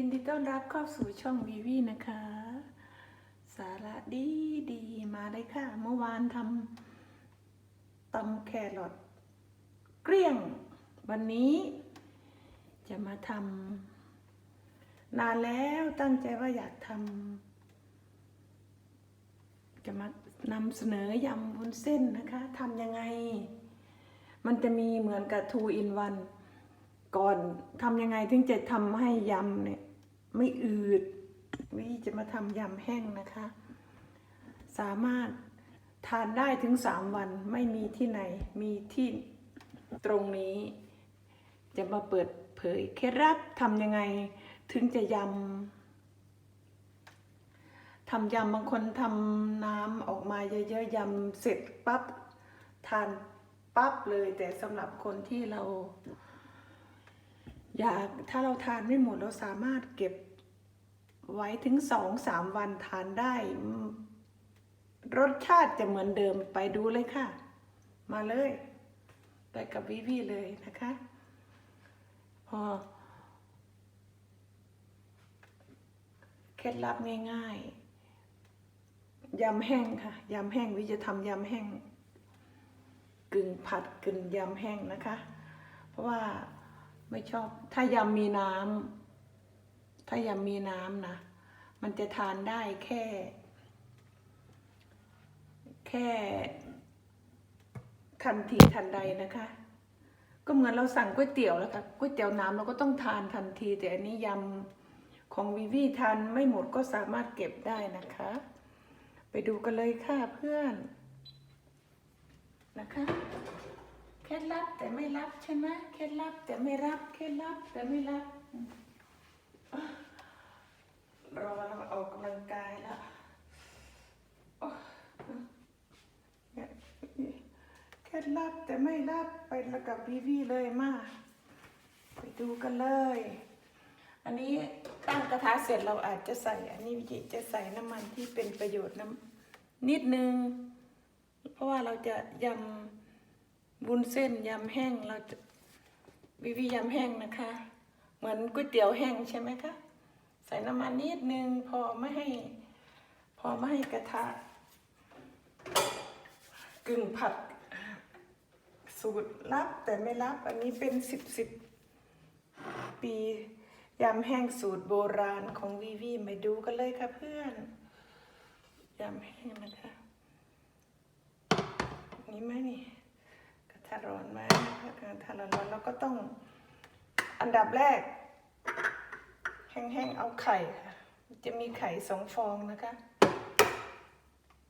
ยินดีต้อนรับเข้าสู่ช่องวีวีนะคะ สาระดีดีมาได้ค่ะ เมื่อวานทำตำแครอทเกลี้ยง วันนี้จะมาทำนานแล้วตั้งใจว่าอยากทำจะมานำเสนอยำวุ้นเส้นนะคะทำยังไง มันจะมีเหมือนกับ two in one ก่อนทำยังไงถึงจะทำให้ยำเนี่ย ไม่อืดวิจะมาทำยำแห้งนะคะ สามารถทานได้ถึงสามวันไม่มีที่ไหน มีที่ตรงนี้ จะมาเปิดเผยเคล็ดลับทำยังไง ถึงจะยำทำยำบางคนทำน้ำออกมาเยอะๆยำเสร็จปั๊บทานปั๊บเลยแต่สำหรับคนที่เรา อยากถ้าเราทานไม่หมดเราสามารถเก็บไว้ถึงสองสามวันทานได้ รสชาติจะเหมือนเดิมไปดูเลยค่ะ มาเลย ไปกับวิวีเลยนะคะ พอเคล็ดลับง่ายๆยำแห้งค่ะยำแห้งวิจะทำยำแห้ง กึ่งผัดกึ่งยำแห้งนะคะ เพราะว่า ไม่ชอบ ถ้ายำมีน้ำถ้ายำมีน้ำนะ มันจะทานได้แค่ แค่ทันทีทันใดนะคะ ก็เหมือนเราสั่งก๋วยเตี๋ยวแล้วค่ะก๋วยเตี๋ยวน้ำเราก็ต้องทานทันที แต่อันนี้ยำของวิวีทานไม่หมดก็สามารถเก็บได้นะคะ ไปดูกันเลยค่ะเพื่อนนะคะ เคล็ดลับแต่ไม่รับใช่ไหมเคล็ดลับแต่ไม่รับเคล็ดลับแต่ไม่รับรอเราออกกำลังกายแล้วเนี่ยเคล็ดลับแต่ไม่รับไปแล้วกับวีวีเลยมาไปดูกันเลย อันนี้ตั้งกระทะเสร็จเราอาจจะใส่ อันนี้วิจิจะใส่น้ำมันที่เป็นประโยชน์น้ำนิดนึง เพราะว่าเราจะยำ วุ้นเส้นยำแห้งเราจะวิวียำแห้งนะคะ เหมือนก๋วยเตี๋ยวแห้งใช่ไหมคะใส่น้ำมันนิดนึงพอไม่ให้ พอไม่ให้กระทะกึ่งผัด สูตรลับแต่ไม่ลับ อันนี้เป็นสิบสิบปียำแห้งสูตรโบราณของวีวีมาดูกันเลยค่ะเพื่อนยำแห้งนะคะนี่ไหมนี่ กระทะร้อนไหมกระทะร้อนเราก็ต้องอันดับแรก แห้งๆ เอาไข่ค่ะ จะมีไข่สองฟองนะคะ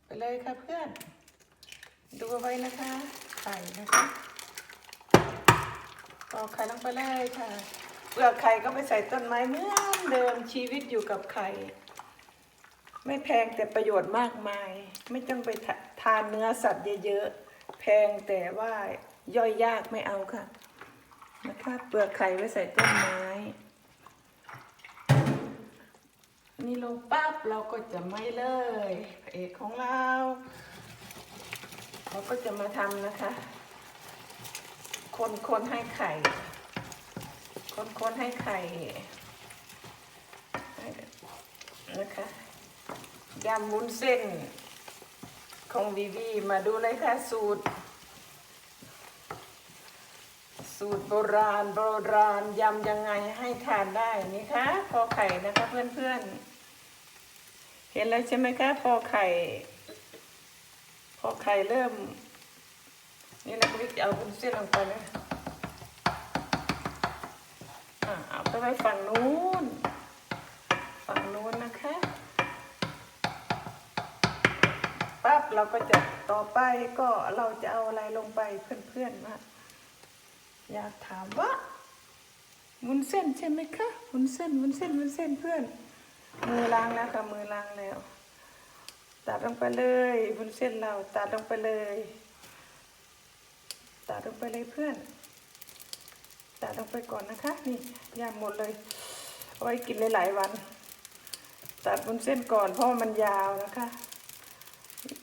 ไปเลยค่ะเพื่อน ดูเอาไว้นะคะ ไข่นะคะปอกไข่ลงไปเลยค่ะเปลือกไข่ก็ไปใส่ต้นไม้เหมือนเดิมชีวิตอยู่กับไข่ไม่แพงแต่ประโยชน์มากมาย ไม่ต้องไปทาทานเนื้อสัตว์เยอะๆ แพงแต่ว่าย่อยยากไม่เอาค่ะนะคะเปลือกไข่ไว้ใส่ต้นไม้นี่ลงปั๊บเราก็จะไม่เลยพระเอกของเราเราก็จะมาทำนะคะ คนคนให้ไข่ คนคนให้ไข่นะคะยำวุ้นเส้น ของวีวีมาดูเลยค่ะสูตร สูตรโบราณโบราณยำยังไงให้ทานได้นี่คะพอไข่นะคะเพื่อนๆ เห็นแล้วใช่ไหมคะพอไข่ พอไข่เริ่ม นี่นะวิจะเอาวุ้นเส้นลงไปนะอะเอาไปไว้ฝั่งนู้น ฝั่งนู้นนะคะ เราก็จะต่อไปก็เราจะเอาอะไรลงไปเพื่อนๆนะอยากถามว่าวุ้นเส้นใช่ไหมคะวุ้นเส้นวุ้นเส้นวุ้นเส้นเพื่อน มือล้างแล้วค่ะมือล้างแล้ว ตัดลงไปเลยวุ้นเส้นเราตัดลงไปเลย ตัดลงไปเลยเพื่อน ตัดลงไปก่อนนะคะ นี่ยำหมดเลยเอาไว้กินหลายๆวัน ตัดวุ้นเส้นก่อนเพราะมันยาวนะคะ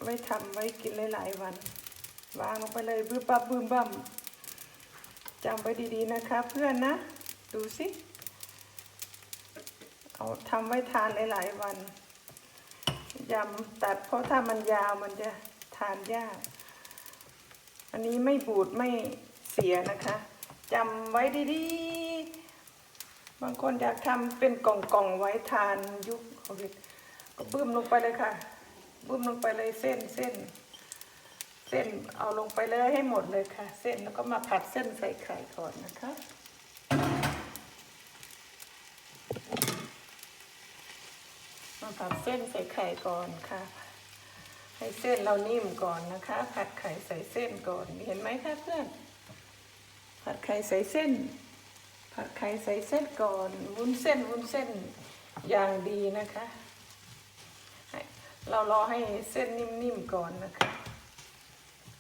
ไว้ทำไว้กินหลายๆวัน วางลงไปเลยบื้อปั๊บบื้มบั่มจำไว้ดีๆนะคะ เพื่อนนะ ดูสิเอาทำไว้ทานหลายๆวันยำตัดเพราะถ้ามันยาวมันจะทานยาก อันนี้ไม่บูดไม่เสียนะคะจำไว้ดีๆ บางคนอยากทำเป็นกล่องๆไว้ทานยุคโควิดก็บึ้มลงไปเลยค่ะ บึ้มลงไปเลยเส้นเส้น เส้นเอาลงไปเลยให้หมดเลยค่ะ เส้นแล้วก็มาผัดเส้นใส่ไข่ก่อนนะคะมาผัดเส้นใส่ไข่ก่อนค่ะ ให้เส้นเรานิ่มก่อนนะคะ ผัดไข่ใส่เส้นก่อนเห็นไหมคะเพื่อน ผัดไข่ใส่เส้น ผัดไข่ใส่เส้นก่อนวุ้นเส้นวุ้นเส้นอย่างดีนะคะ เรารอให้เส้นนิ่มๆก่อนนะคะ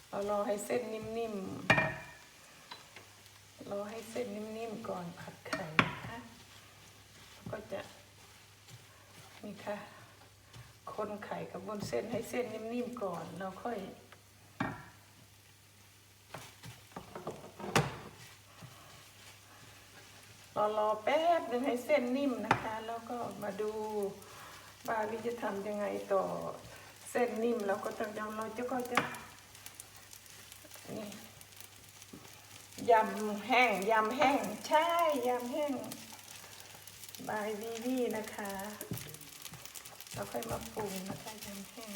เรารอให้เส้นนิ่มๆ รอให้เส้นนิ่มๆก่อนผัดไข่นะคะแล้วก็จะนี่ค่ะ คนไข่กับวุ้นเส้นให้เส้นนิ่มๆก่อนเราค่อยรอรอแป๊บหนึ่งให้เส้นนิ่มนะคะ แล้วก็มาดู ว่าวิจะทำยังไงต่อเส้นนิ่มเราก็ต้องยำเราจะก็จะนี่ยำแห้งยำแห้งใช่ยำแห้งบายวีวีนะคะ เราค่อยมาปรุงนะคะยำแห้ง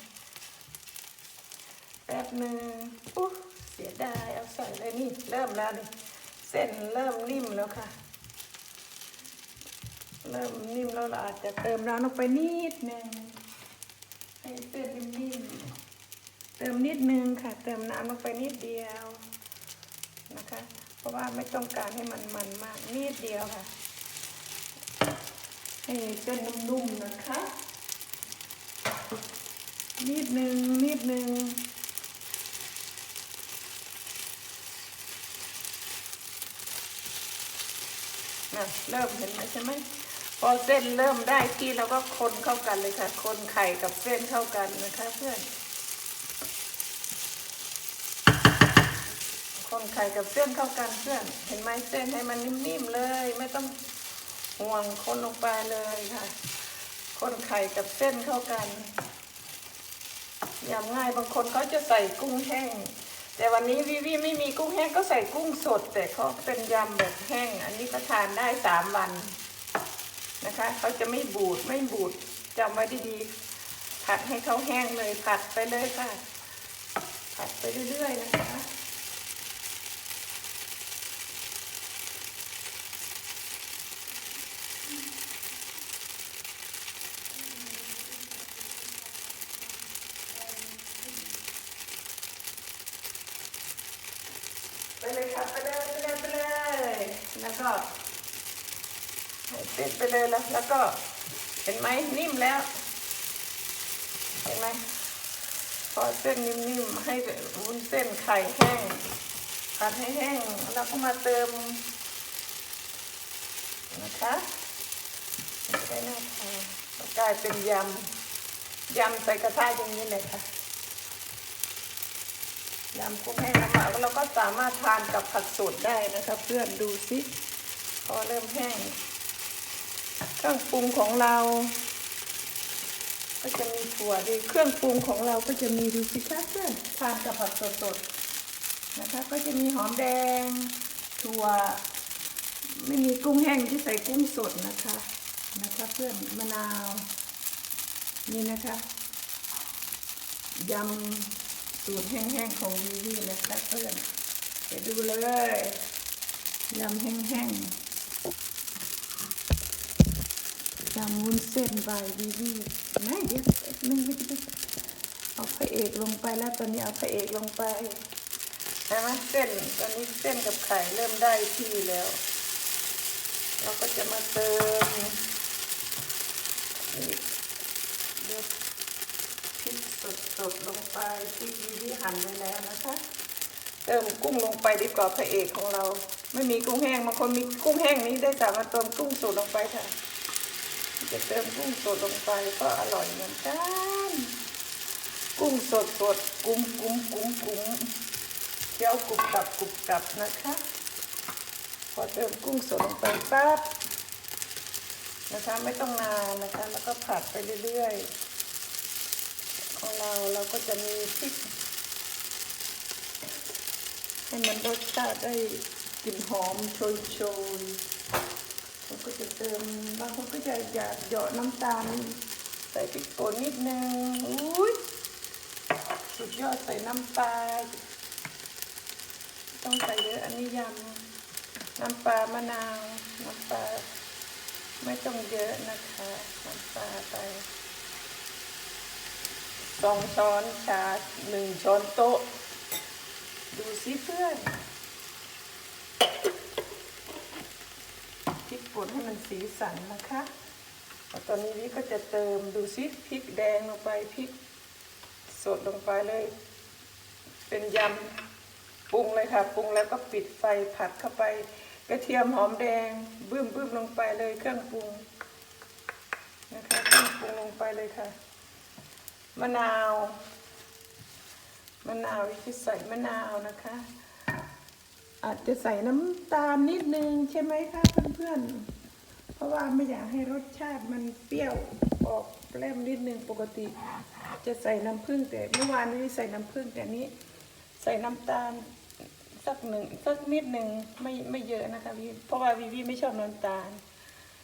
แป๊บหนึ่งอุ๊เสียดายเอาใส่เลยนี่เริ่มแล้วนี่เส้นเริ่มนิ่มแล้วค่ะ เริ่มนิ่มแล้วเราอาจจะเติมน้ำลงไปนิดนึงให้เส้นนิ่มๆเติมนิดนึงค่ะ เติมน้ำลงไปนิดเดียวนะคะ เพราะว่าไม่ต้องการให้มันมันมากนิดเดียวค่ะ ให้เส้นนุ่มๆนะคะ นิดนึงนิดนึงนะเริ่มเห็นไหมใช่ไหม พอเส้นเริ่มได้ที่เราก็คนเข้ากันเลยค่ะ คนไข่กับเส้นเข้ากันนะคะ เพื่อน คนไข่กับเส้นเข้ากันเพื่อน เห็นไหมเส้นให้มันนิ่มๆเลย ไม่ต้องห่วงคนลงไปเลยค่ะ คนไข่กับเส้นเข้ากันยำง่ายบางคนเขาจะใส่กุ้งแห้ง แต่วันนี้วิวีไม่มีกุ้งแห้งก็ใส่กุ้งสด แต่เขาเป็นยำแบบแห้ง อันนี้ก็ทานได้สามวัน นะคะเขาจะไม่บูดไม่บูดจำไว้ดีๆผัดให้เขาแห้งเลยผัดไปเลยค่ะ ผัดไปเรื่อยๆนะคะไปเลยครับไปเลยไปเลยไปเลยแล้วก็ ให้เสร็จไปเลยแล้วแล้วก็เห็นไหมนิ่มแล้ว เห็นไหมพอเส้นนิ่มๆให้วุ้นเส้นไข่แห้งผัดให้แห้งแล้วก็มาเติมนะคะใช้หน้าทานกลายเป็นยำยำใส่กระทะอย่างนี้เลยค่ะยำกุ้งแห้งน้ำหมักเราก็สามารถทานกับผักสดได้นะคะ เพื่อนดูสิพอเริ่มแห้ง เครื่องปรุงของเรา ก็จะมีถั่วดีเครื่องปรุงของเราก็จะมีดูสิคะเพื่อนทานกับผักสดๆนะคะ ก็จะมีหอมแดง ถั่ว ไม่มีกุ้งแห้งที่ใส่กุ้งสดนะคะนะคะเพื่อนมะนาวนี่นะคะยำสูตรแห้งๆของวิวีนะคะเพื่อนไปดูเลยยำแห้งๆ ยำวุ้นเส้นใบวิวีนะเดี๋ยวนึงไม่ได้เอาพระเอกลงไปแล้วตอนนี้เอาพระเอกลงไปนไหมเส้นตอนนี้เส้นกับไข่เริ่มได้ที่แล้ว เราก็จะมาเติมเดี๋ยวพริกสดๆลงไปที่ดีที่หั่นไว้แล้วนะคะเติมกุ้งลงไปดีกว่าพระเอกของเรา ไม่มีกุ้งแห้งบางคนมีกุ้งแห้งนี้ได้สามารถเติมกุ้งสดลงไปค่ะ จะเติมกุ้งสดลงไปก็อร่อยเหมือนกัน กุ้งสดสดๆกุ้งกุ้งกุ้งกุ้งเคี้ยวกรุบกรับกรุบกรับนะคะ พอเติมกุ้งสดลงไปปั๊บนะคะไม่ต้องนานนะคะแล้วก็ผัดไปเรื่อยๆ ของเราเราก็จะมีพริกให้มันรสชาติได้กลิ่นหอมโชยโชยๆ เราก็จะเติมบางคนก็จะอยากหยาะน้ำตาล ใส่พริกป่นนิดนึงอุ้ยสุดยอดใส่น้ำปลาต้องใส่เยอะอันนี้ยำน้ำปลามะนาวน้ำปลาไม่ต้องเยอะนะคะน้ำปลาไปสองช้อนชาหนึ่งช้อนโต๊ะ ดูสิเพื่อนพริก ป่นให้มันสีสันนะคะตอนนี้วิก็จะเติมดูสิพริกแดงลงไปพริกสดลงไปเลย เป็นยำปรุงเลยค่ะปรุงแล้วก็ปิดไฟผัดเข้าไป กระเทียมหอมแดงบึ้มบึ้มลงไปเลยเครื่องปรุงนะคะเครื่องปรุงลงไปเลยค่ะมะนาวมะนาววิธีใส่มะนาวนะคะ อาจจะใส่น้ำตาลนิดนึงใช่ไหมคะเพื่อนๆ เพราะว่าไม่อยากให้รสชาติมันเปรี้ยวออกแกล้มนิดนึงปกติ จะใส่น้ำผึ้งแต่เมื่อวานนี้ใส่น้ำผึ้งแต่นี้ ใส่น้ำตาลสักหนึ่งสักนิดหนึ่งไม่ไม่เยอะนะคะพี่เพราะว่าวีวีไม่ชอบน้ำตาล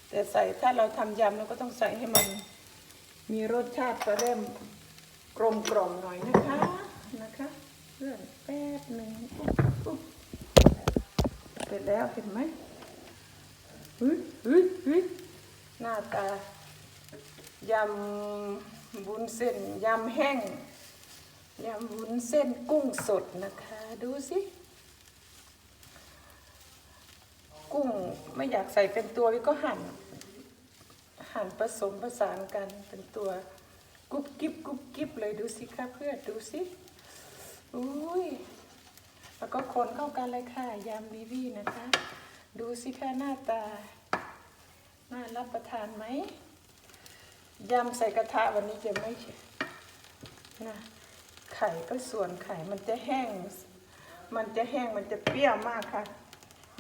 แต่ใส่ถ้าเราทำยำเราก็ต้องใส่ให้มัน มีรสชาติกระเริ่มกลมกล่อมหน่อยนะคะนะคะเพื่อนแป๊บหนึ่งอุ๊บอุ๊บ ร็จแล้วเห็นไหมฮ้ยเฮ้ยเฮ้ยหน้าตายำบุญเส้นยำแห้งยำบุญเส้นกุ้งสดนะคะ ดูสิกุ้งไม่อยากใส่เป็นตัววิก็หั่น หั่นผสมผสานกันเป็นตัวกุ๊บกิ๊บกุ๊บกิ๊บเลยดูสิคะเพื่อนดูสิอุ้ย แล้วก็คนเข้ากันเลยค่ะยำบีบีนะคะ ดูสิคะหน้าตา น่ารับประทานไหมยำใส่กระทะวันนี้จะไม่นะไข่ก็ส่วนไข่มันจะแห้ง มันจะแห้งมันจะเปรี้ยวมากค่ะ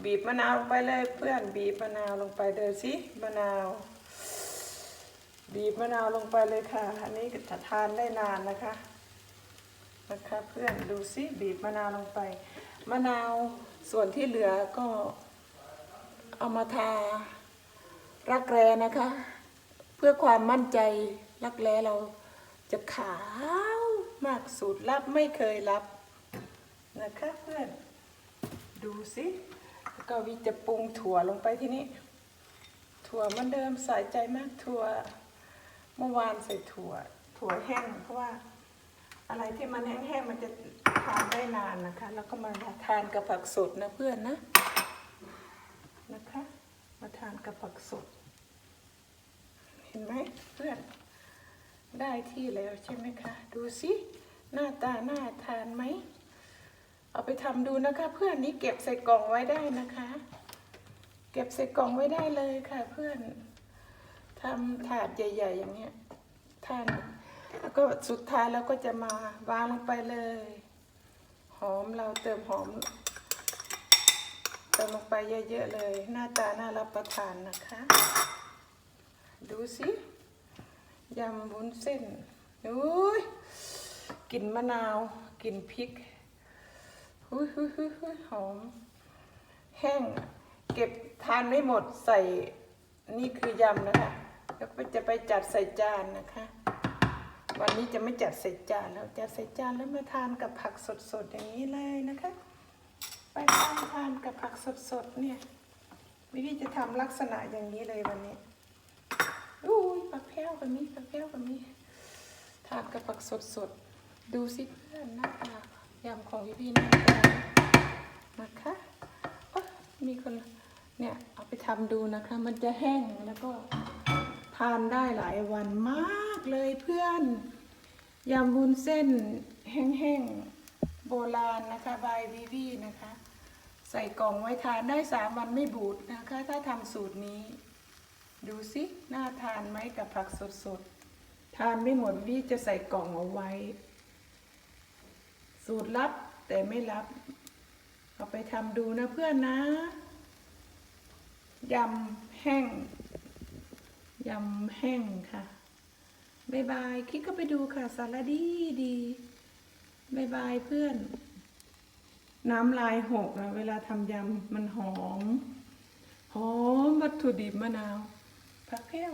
บีบมะนาวลงไปเลยเพื่อนบีบมะนาวลงไปเดินสิมะนาว บีบมะนาวลงไปเลยค่ะ อันนี้จะทานได้นานนะคะ นะคะเพื่อนดูสิบีบมะนาวลงไป มะนาวส่วนที่เหลือก็เอามาทารักแร้นะคะ เพื่อความมั่นใจรักแร้เราจะขาวมากสูตรลับไม่เคยรับนะคะเพื่อนดูสิแล้วก็วิจะปรุงถั่วลงไปที่นี้ถั่วเหมันเดิมใส่ใจมากถั่วเมื่อวานใส่ถั่ว ถั่วแห้งเพราะว่า อะไรที่มันแห้งๆมันจะทานได้นานนะคะ แล้วก็มาทานกับผักสดนะเพื่อนนะนะคะ มาทานกับผักสด เห็นไหมเพื่อนได้ที่แล้วใช่ไหมคะ ดูสิหน้าตาน่าทานไหมเอาไปทำดูนะคะ เพื่อนนี้เก็บใส่กล่องไว้ได้นะคะ เก็บใส่กล่องไว้ได้เลยค่ะ เพื่อนทำถาดใหญ่ ๆ อย่างเงี้ยทาน แล้วก็สุดท้ายเราก็จะมาวางลงไปเลย หอมเราเติมหอมเติมลงไปเยอะ ๆ เลย หน้าตาน่ารับประทานนะคะ ดูสิยำวุ้นเส้นอุ้ยกลิ่นมะนาวกลิ่นพริกหุยหุยหุยหุยหอม แห้ง เก็บทานไม่หมดใส่นี่คือยำนะคะ แล้วก็จะไปจัดใส่จานนะคะ วันนี้จะไม่จัดใส่จานแล้วจัดใส่จานแล้วมาทานกับผักสดๆอย่างนี้เลยนะคะ ไปทานกับผักสดๆเนี่ยวิธีจะทำลักษณะอย่างนี้เลยวันนี้อุ้ยผักแพ้วกับมีผักแพ้วกับมีทานกับผักสดๆดูสิเพื่อนหน้าตายำของพี่พี่น้าตานนะคะอ๊ะมีคนเนี่ยเอาไปทำดูนะคะ มันจะแห้งแล้วก็ ทานได้หลายวันมากเลยเพื่อนยำวุ้นเส้นแห้งๆโบราณนะคะบายวิวีนะคะ ใส่กล่องไว้ทานได้สามวันไม่บูดนะคะ ถ้าทำสูตรนี้ ดูสิน่าทานไหมกับผักสดๆ ทานไม่หมดวิจะใส่กล่องเอาไว้ สูตรลับแต่ไม่ลับ เอาไปทำดูนะเพื่อนนะยำแห้ง ยำแห้งค่ะบายบายคลิกก็ไปดูค่ะสารดีดีบายบายเพื่อน น้ำลายหกนะเวลาทำยำมันหอม หอมวัตถุดิบมะนาวผักแพ้ว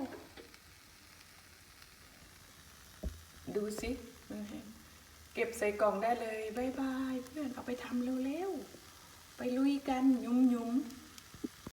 ดูสิมันให้เก็บใส่กล่องได้เลยบายบายเพื่อนเอาไปทำเร็วๆ ไปลุยกันยุมยุมๆ